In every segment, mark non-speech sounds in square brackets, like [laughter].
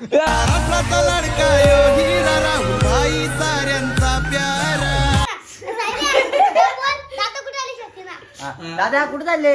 महाराष्ट्राचा लाडका यो हिरा राहुबाई साऱ्यांचा प्यारा दादा कुठे आली शकते ना दादा कुठे चालले?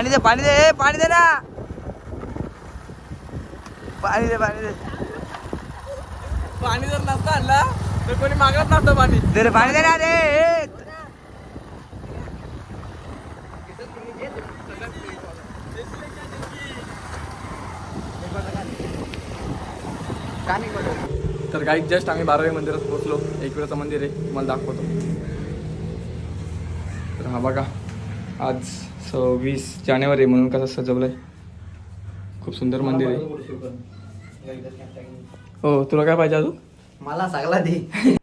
पानी दे पानी दे पानी दे ना. पाणी दे पाणी दे. पाणी जर नसतं आणला तर कोणी मागत नसतं पाणी. दे रे पाणी दे ना रे. तर काही जस्ट आम्ही बारावी मंदिरात पोहोचलो. एकविराचं मंदिर आहे तुम्हाला दाखवतो. तर हा बघा आज सव्वीस जानेवारी म्हणून कसं सजवलंय? खूप सुंदर मंदिर आहे. हो तुला काय पाहिजे अजून? मला सगळा दे.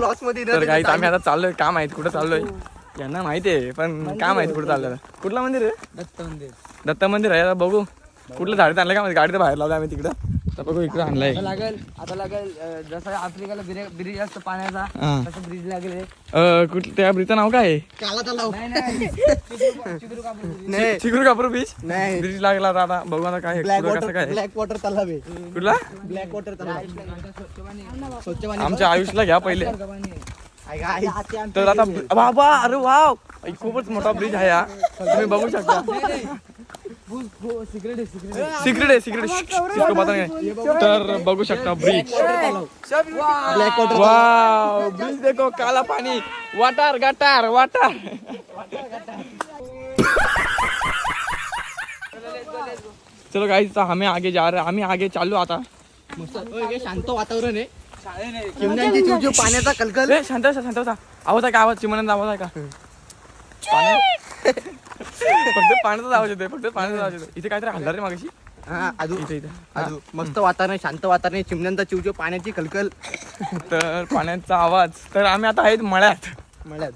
लॉसमध्ये तर काही आम्ही आता चाललोय. काय माहीत कुठं चाललोय? यांना माहिती आहे पण काय माहिती कुठं चाललोय कुठलं मंदिर आहे? दत्त मंदिर. दत्त मंदिर आहे आता बघू. कुठलं झाडीत आणलं का? माहिती गाडी तर बाहेर लावलं आम्ही तिकडं. तर बघू इकडं आणलंय. आता लागेल आता लागेल जसं आफ्रिकाला ब्रिज असतो पाण्याचा. तसं ब्रिज लागेल कुठलं त्या ब्रिजचं नाव काय? आहे काला तलाव नाही कापूर चिकरू बीच नाही. ब्रिज लागला आता आता बघू आता काय आहे, ब्लॅक वॉटर काय. आहे. ब्लॅक वॉटर तलाव आहे. कुठला? ब्लॅक वॉटर तलाव. स्वच्छ पाणी आमच्या आयुषला घ्या पहिले. तर आता बाबा अरे वाव. खूपच मोठा ब्रिज आहे हा. तुम्ही बघू शकता. सिक्रेट आहे सिक्रेट तर बघू शकता bridge. Black water wow bridge देखो काला पानी. वाटर गटार वाटर चलो गाइस हमें आगे जा रहे हैं. हमें आगे चालू आता. हे शांत वातावरण आहे. पाण्याचा कलकल. ए शांत शांत बसा. आवाज आहे का? आवाज चिमण्यांचा आवाज आहे का? पाण्या- फक्त पाण्याचा आवाज येतोय फक्त पाण्याचा आवाज येतोय इथे काहीतरी हल्ला रे मागाशी. हा अजून इथे इथे. अजून मस्त वातावरण आहे, शांत वातावरण आहे, चिमण्यांचा चिवचिव पाण्याची कलकल तर पाण्याचा आवाज. तर आम्ही आता आहेत मळ्यात. मळ्यात.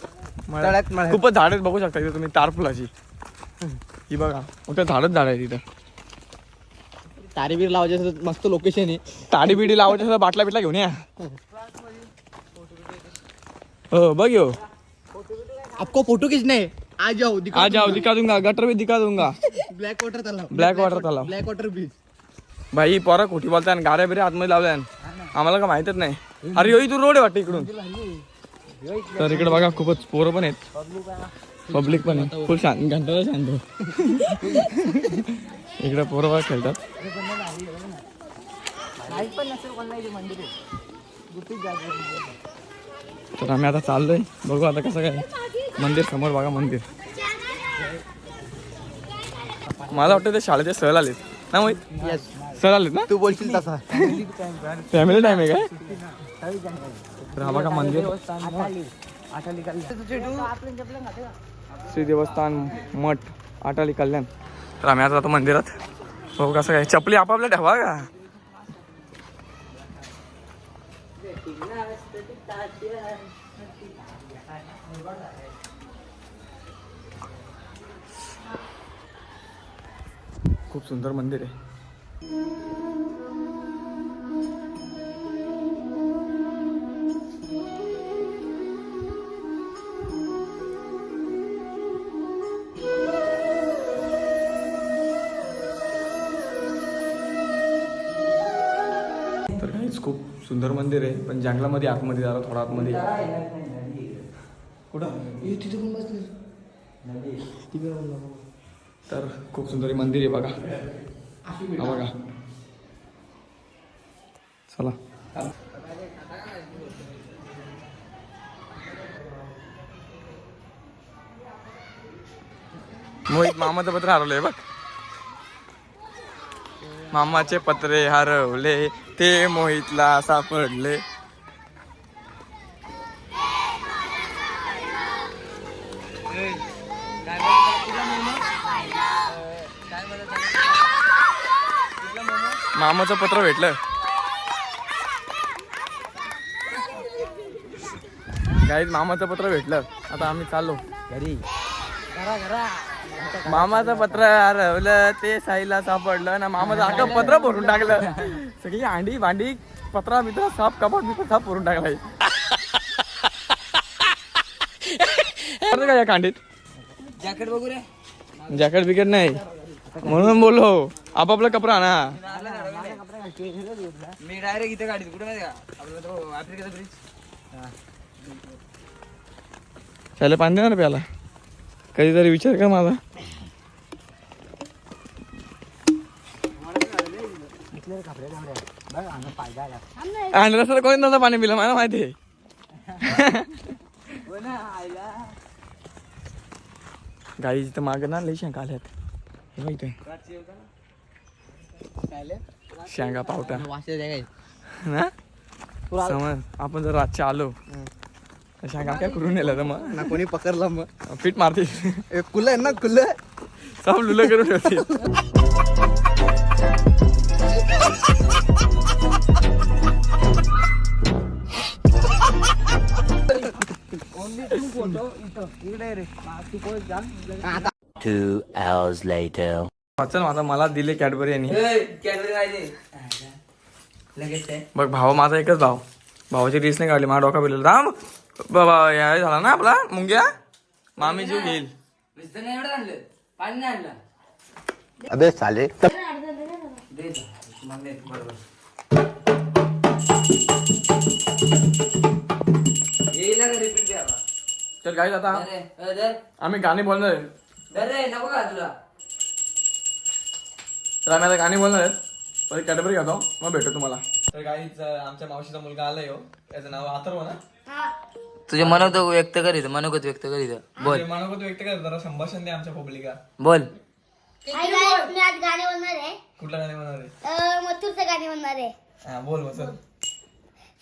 मळ्यात. मळ्यात. खूपच झाड बघू शकता इथे तुम्ही तारफुलाची. ही बघा मोठं झाडच झाड आहे तिथं तारेबीर लावायचे मस्त लोकेशन आहे. ताडी बिडी लावायची असं बाटला बिटला घेऊन या. हो बघ यो. आपको फोटो खींचना है आ जाओ आ जाओ दिखा दूंगा गटर भी दिखा दूंगा ब्लॅक वॉटर तलाव. Black water तलाव. ब्लॅक वॉटर बीच भाई पोरा खोटी बोलताय आणि गाड्या बिऱ्या आतमध्ये लावल्या आम्हाला का माहितच नाही. अरे यो तू रोड आहे वाटतं इकडून. तर इकडे बघा खूपच पोरं पण आहेत. पब्लिक पण आहे फुल शांत घंटाला शांत. [laughs] इकडे पोरं बघा खेळतात. तर आम्ही आता चाललोय. बघू आता कसं काय. मंदिर समोर बघा मंदिर. मला वाटतं ते शाळेचे सहल आलेत. ना मोहित? सर आलेत ना? तू बोलशील तसा. फॅमिली टाइम आहे काय? तर हा बघा मंदिर. श्री देवस्थान मठ आटाली कल्याण. तर आम्ही आता जातो मंदिरात. हो कसं काय? चपली आपापल्या ठेवा का? खूप सुंदर मंदिर आहे. तर काहीच खूप सुंदर मंदिर आहे पण जंगलामध्ये आतमध्ये जरा थोडा आतमध्ये. कुठं? तर खूप सुंदर मंदिर आहे बघा. हा बघा. चला. मोहित मामाचं पत्र हरवलंय बघ. मामाचे पत्रे हरवले ते मोहितला सापडले. मामाचं पत्र भेटलं गाईत मामाचं पत्र भेटलं. आता आम्ही चाललो. घरी. मामाचं पत्र हरवलं ते साईला सापडलं ना मामाचं अख्खं पत्र भरून टाकलं. सगळी अंडी भांडी पत्रा मित्र साप कपाट मित्र साप भरून टाकलाय. [laughs] का या कांडीत जॅकेट बघू रे. जॅकेट बिकेट नाही. म्हणून बोललो आपापला कपडा ना मी डायरेक्ट इथे गाडीत कुठे माहिती का? आफ्रिकेचा ब्रिज त्याला पाणी देणार प्याला? कधीतरी विचार कर माझा. आणलं सर कोणी नव्हतं पाणी पिलं मला माहिती आहे. गाई तिथं मागं ना लई शेंगा आल्यात. हे माहिती शेंगा पावटा ना? समज आपण जर रातच्या आलो शेंगा काय करून नेलं तर मग? ना कोणी पकडला मग. फिट मारतील. कुल आहे ना कुल सब लुलं करून ठेवतील. Two hours later. वाचन माझा मला दिले कॅडबरी यांनी. आहे बघ भाव माझा एकच भाव. भावाची रीस नाही काढली माझा डोका बिल राम बाबा या झाला ना आपला? मुंग्या? मामी जीव घेईल. अबे साले. तर काय आता. आम्ही गाणी बोलणार आहे धर रे, नको का तुला? तर आम्ही आता गाणी बोलणार आहेत. पहिले कॅडबरी घेतो. मग भेटतो तुम्हाला. तर काहीच आमच्या मावशीचा मुलगा आलाय हो. त्याचं नाव अथर्व ना हा. तुझे मनोगत व्यक्त करीत मनोगत व्यक्त करीत बोल. मानवत व्यक्त कर जरा संभाषण दे आमच्या पब्लिका बोल. हाय गाईस मी आज गाणे म्हणणार आहे. कुठलं गाणी म्हणणार आहे? अं, मथुरचं गाणे म्हणणार आहे. हा बोल मग चल.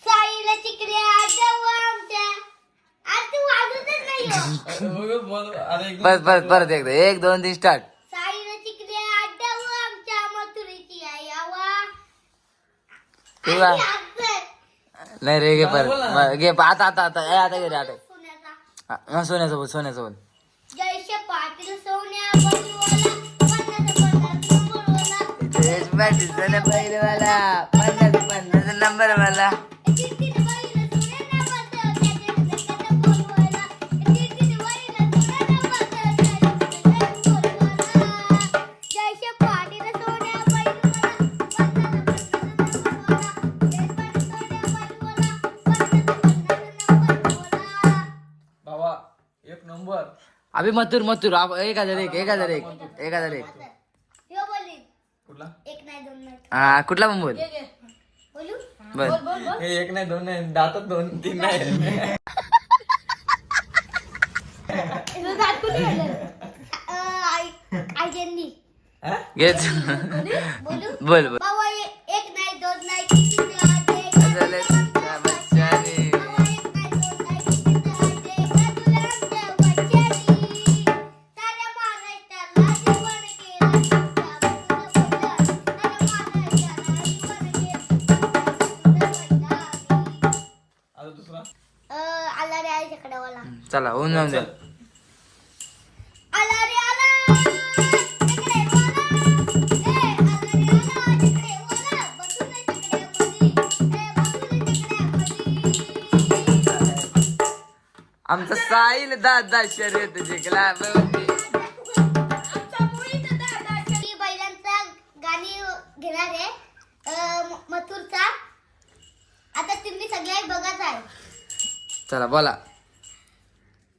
साईला चिकल्या आमच्या. हो. बोल अरे एकदम परत परत परत एकदा एक दोन तीन स्टार्ट. हसतंय. नाही रे घे परत. घे आता आता आता. आता घे रे आता. सोन्याचा. हा, हा, सोन्याचं बोल सोन्याचं बोल. पन्नास पन्नास नंबर वाला अभि मथुर मथुर आप- एक हजार एक एक हजार एक एक हजार एक. कुठला? एक नाही दोन नाही. हा कुठला पण बोल. बोलू? बर हे एक नाही दोन नाही. दातात दोन तीन नाही. तुझं दात कुठे गेलं? अं, आई आई गेली. घेच बोलू? बोल बोल. बाबा ए- एक नाही दोन नाही तीन नाही, बसून तिकडे मधी आमचा साहिल दादा शर्यत जिंकला मी बैलांचा गाणी घेणार आहे अं, म- मथुरचा आता तुम्ही सगळे बघत आहे चला बोला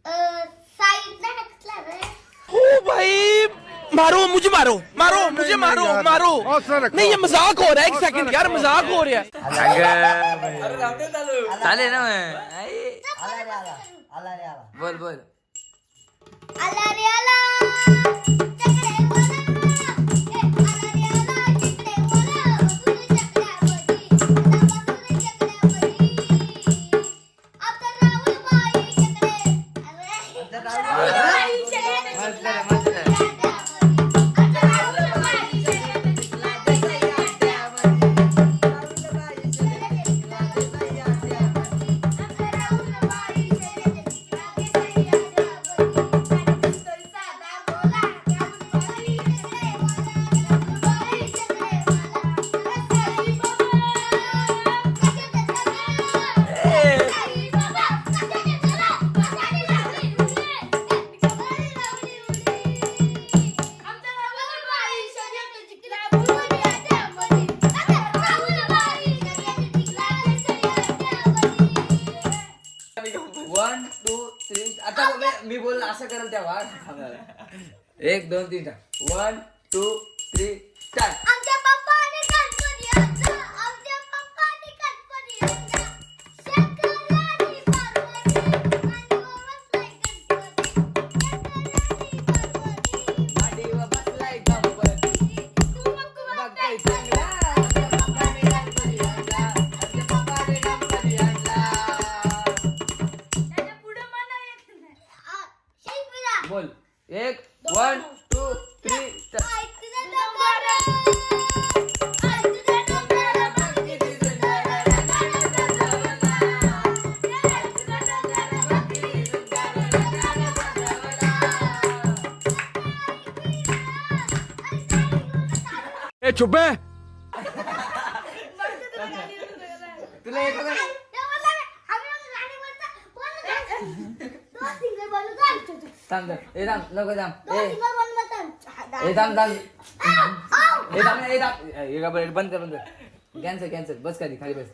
अं, साईडला टाकला रे ओ भाई मारो मुझे मारो मारो मुझे मारो मारो। नहीं ये मजाक हो रहा है एक सेकंड यार मजाक हो रहा है। चालेल ना मग. बोल बोल। आला रे आला एक दोन तीन चार नको थांब. ए. ए थांब थांब. ए थांब ए थांब. ए, का बरं, बंद कर बंद कर. कॅन्सल कॅन्सल बस खाली खाली बस.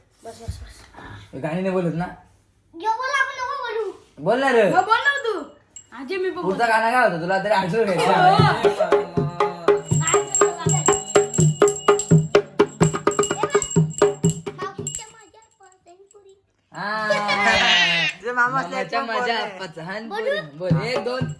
हे गाणी नाही बोलत ना. बोल ना रे. पुढचा गाणं काय होतं? तुला तरी घ्यायचं मामाच्या माझ्या पचहान पुरी. बोल. एक दोन.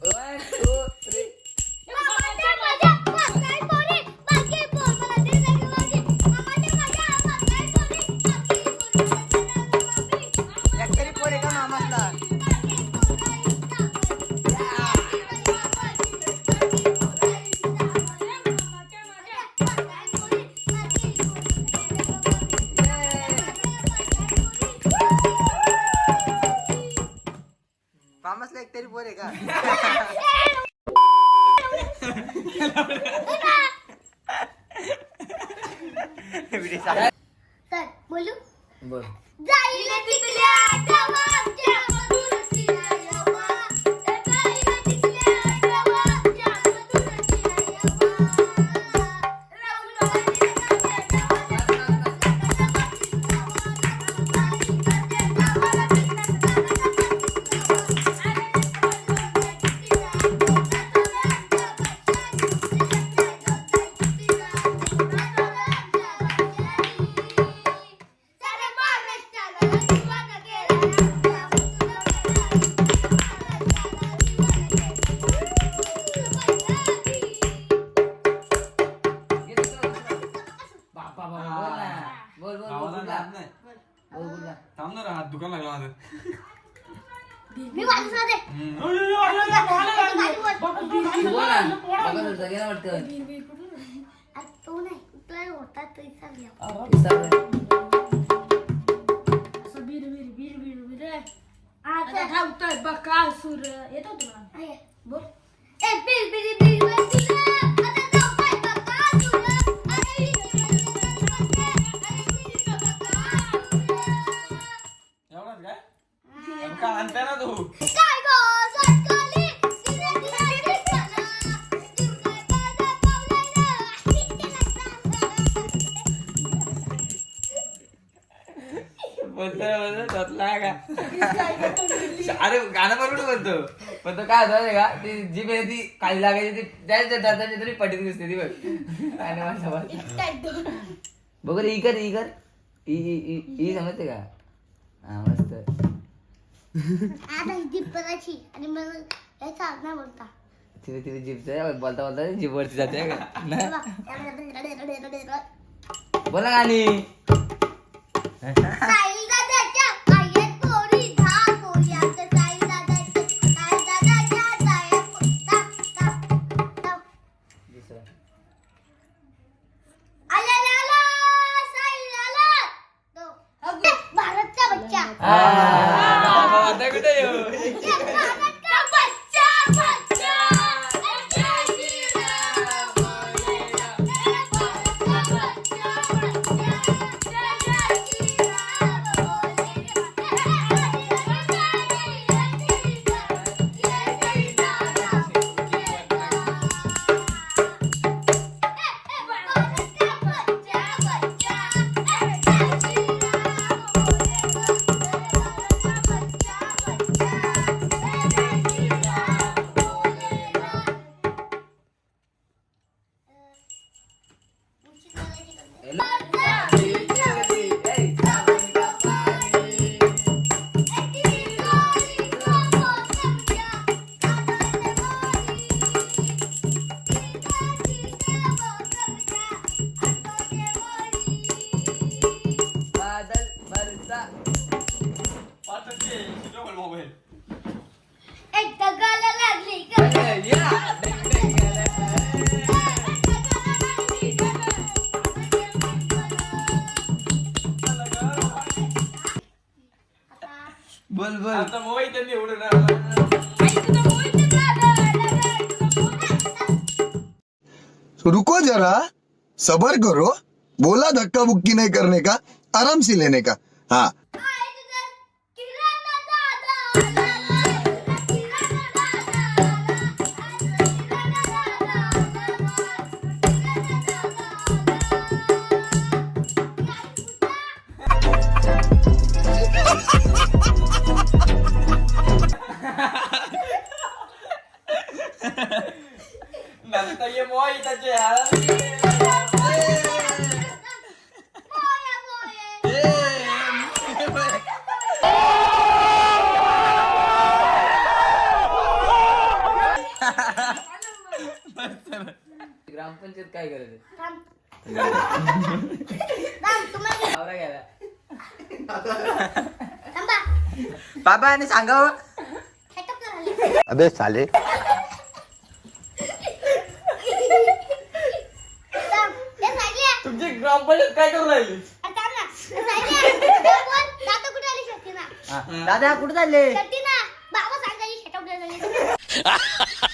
मामासला एक तरी पोर आहे का अरे गाणं बरोबर बोलतो पण तो काय होतं का? ती जी आहे ती काळी लागायची ती त्याच्या दाताची तरी पटीत दिसते ती बघ. आणि माझ्या बघ रे इकर इकर ई ई ई समजते का? हा मस्त. आता ही दिपराची आणि मग याचा बोलता तिथे तिथे जीभचं बोलता बोलता जीप वरती जाते का? बोला गाणी. साई सबर करो बोला धक्का बुक्की नहीं करने का आराम से लेने का। हाँ। यार [laughs] ग्रामपंचायत काय करायचं आवरा गेला बाबा आणि सांगावं करायला. अबे साले थांब. हे सायली आहे. ग्रामपंचायत काय करू राहिली. दादा कुठे आली शकते ना? दादा कुठे चालले? शकते ना. बाबा सांगायची [laughs]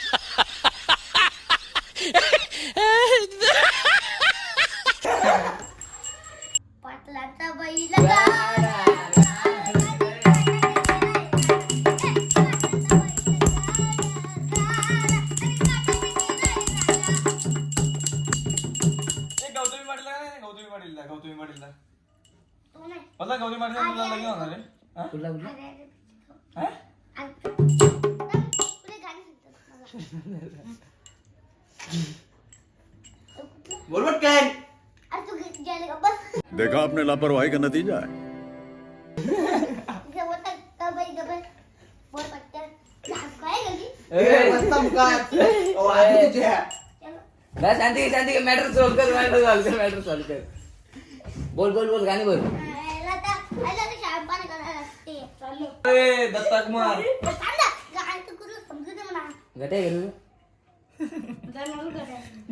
मला गौतमी पाटील तुला लग्न होणार आहे हा? हा? काय अरे तू गेले का बस देखा आपने लापरवाही का नतीजा है। इथे बोलतात का बाई का बस बोल पटकन लहान काय गली चलो। शांती शांती मॅटर सॉल्व कर मॅटर सॉल्व कर मॅटर सॉल्व कर। बोल बोल बोल गाणी बोल। अरे दत्ता कुमार गटे गेलो.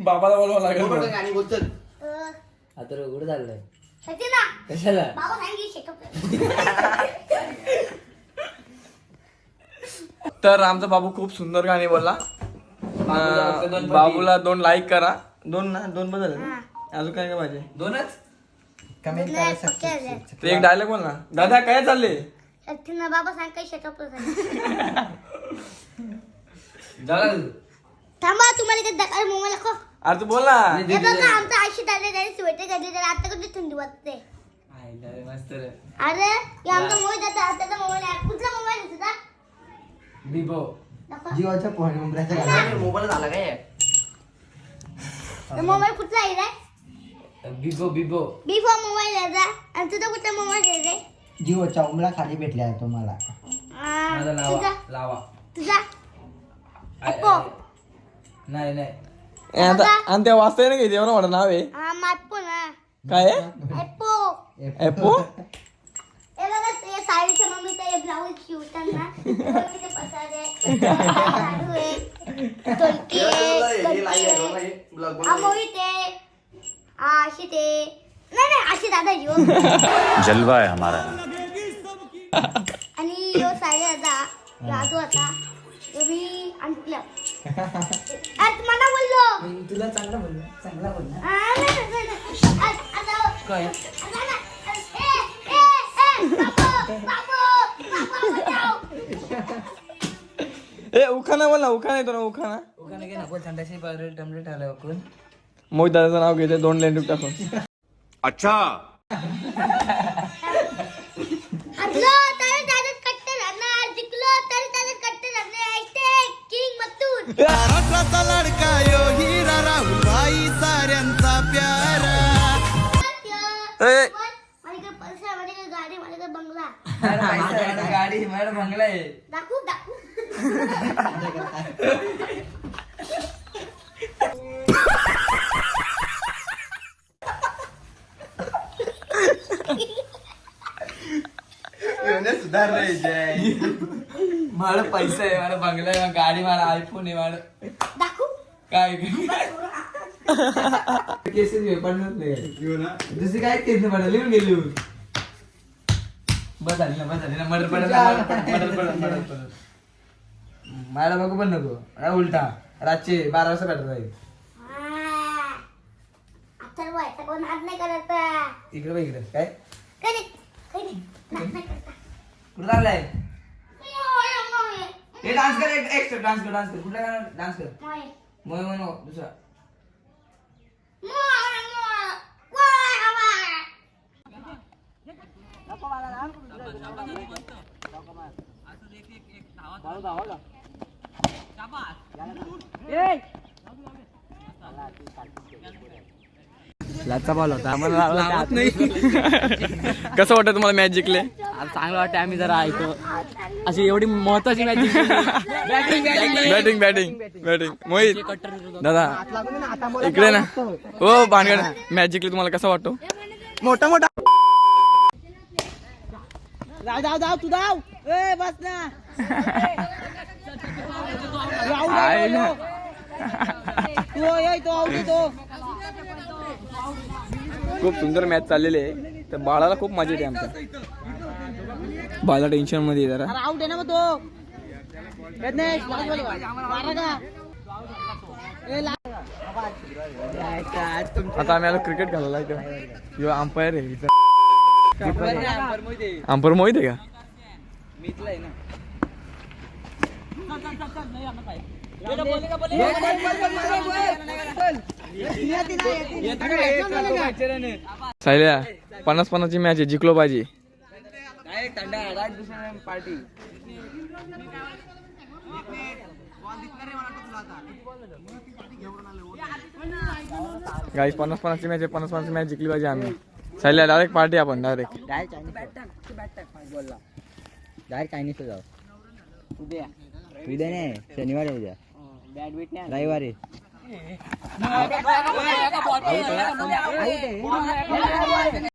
बाबाला बोलवा लागेल गाणी आता कुठं चाललंय कशाला? [laughs] तर आमचा बाबू खूप सुंदर गाणी बोलला. अं, बाबूला दोन लाईक करा. दोन ना? दोन बदल. अजून काय काय पाहिजे? दोनच? ते एक डायलॉग बोल ना. दादा काय चालले? बाबा सांग काही [laughs] थांबा तुम्हाला मोबाईल अरे तू बोल ना. हे बघा आमचं आयुष्य दादा त्याने स्वेटर घातली तर आता कधी थंडी वाजते? मस्त रे. अरे हे आमचा मोबाईल जाता त्याचा मोबाईल आहे. कुठला मोबाईल आहे तुझा? उमऱ्याच्या मोबाईल झाला काय? हे मोबाईल कुठला आहे रे? बिबो बिबो बी फॉर मोबाईल आहे रे. आणि तुझा कुठला मोबाईल आहे रे? जीवाच्या उमरा खाली भेटल्या आहे तुम्हाला. आ, माझा तुझा. लावा. लावा तुझा. I- Oppo. आय- नाही नाही. ए, आता आणि त्या वाचता ना घेते एवढं मोठं नाव आहे? हा मायपो ना. काय आहे? ॲपो ऍपो हे बघा ते साडीच्या मम्मीचा हे ब्लाऊज शिवताना हे बघ किती पसारे साडू आहे. टोलकी आहे गंजी आहे. हा मोहित आहे. हा अशी ते नाही नाही अशी दादा यो जलवा है हमारा आणि यो साडी आता राजू आता यो मी आणलं आज मला बोललो तुला चांगला बोल चांगला बोल आ, नाही, नाही, नाही. आज- आता- काय? आता ना. ए, ए, ए, बाबू, बाबू, बाबू, बचाव. ए उखाना बोल ना उखाना येतो ना उखाना उखाने घे ना बोल थंडाशी टमले ठेवलं कोण मोहित दादाचं नाव घेते दोन लेंडूक टाकून. अच्छा. हरलो तर त्याच्यात कट्टे राहणार जिंकलो तर त्याच्यात कट्टे राहणार. ऐकते किंग मत्तूर महाराष्ट्राचा लाडका यो हिरा राहुलबाई साऱ्यांचा प्यारा. ए. माझ्याकडे पैसा माझ्याकडे गाडी माझ्याकडे बंगला. गाडी मॅडम बंगला आहे. दाखवू दाखवू. [laughs] मला पैसा आहे मला बंगला आहे मला गाडी मला आयफोन आहे मला दाखवू. काय? केसेस पडणार नाही. दुसरी काय केस नाही पडलं लिहून लिहून. बस झाली ना बस झाली ना. मर्डर पडत [laughs] मला बघू पण नको. उलटा. रातचे बारा वाजता भेटत जाईल आ, आता व्हायचा कोण हात नाही करायचा इकडे बघ इकडे. काय? कुठं चाललाय? मोय, मोय. हे डान्स कर एक एक्स्ट्रा डान्स कर डान्स कर. कुठला गाणं डान्स कर. मोय. मोय मोय नको लाचा बॉल होता. [laughs] कसं वाटतं तुम्हाला मॅच जिंकले? चांगलं वाटतं आम्ही जरा ऐकतो. अशी एवढी महत्वाची match batting batting batting Mohit दादा इकडे ना. हो भानगड मॅच जिंकली तुम्हाला कसा वाटतो? मोठा मोठा. जाऊ जाऊ जाऊ तू जाऊ ए बस ना. [laughs] आहे ना. तू ये तो आऊ तो [laughs] खूप सुंदर मॅच चाललेली आहे. तर बाळाला खूप मजा येते आमच्या. बाळा टेन्शनमध्ये आहे जरा. आउट आहे ना मग तो. आता आम्ही आलो क्रिकेट घालायला इथं ह्यो अंपायर आहे. इथं. अंपायर मोहित आहे. का? सायल्या पन्नास पन्नासची मॅच आहे जिंकलो पाहिजे. पार्टी गाईस पन्नास पन्नासची मॅच आहे पन्नास पन्नासची मॅच जिंकली पाहिजे आम्ही. सायल्या डायरेक्ट पार्टी आपण डायरेक्ट डायरेक्ट चायनीज जाऊ उद्या उद्या. नाही शनिवार ก็บอลเปิดแล้วก็บอล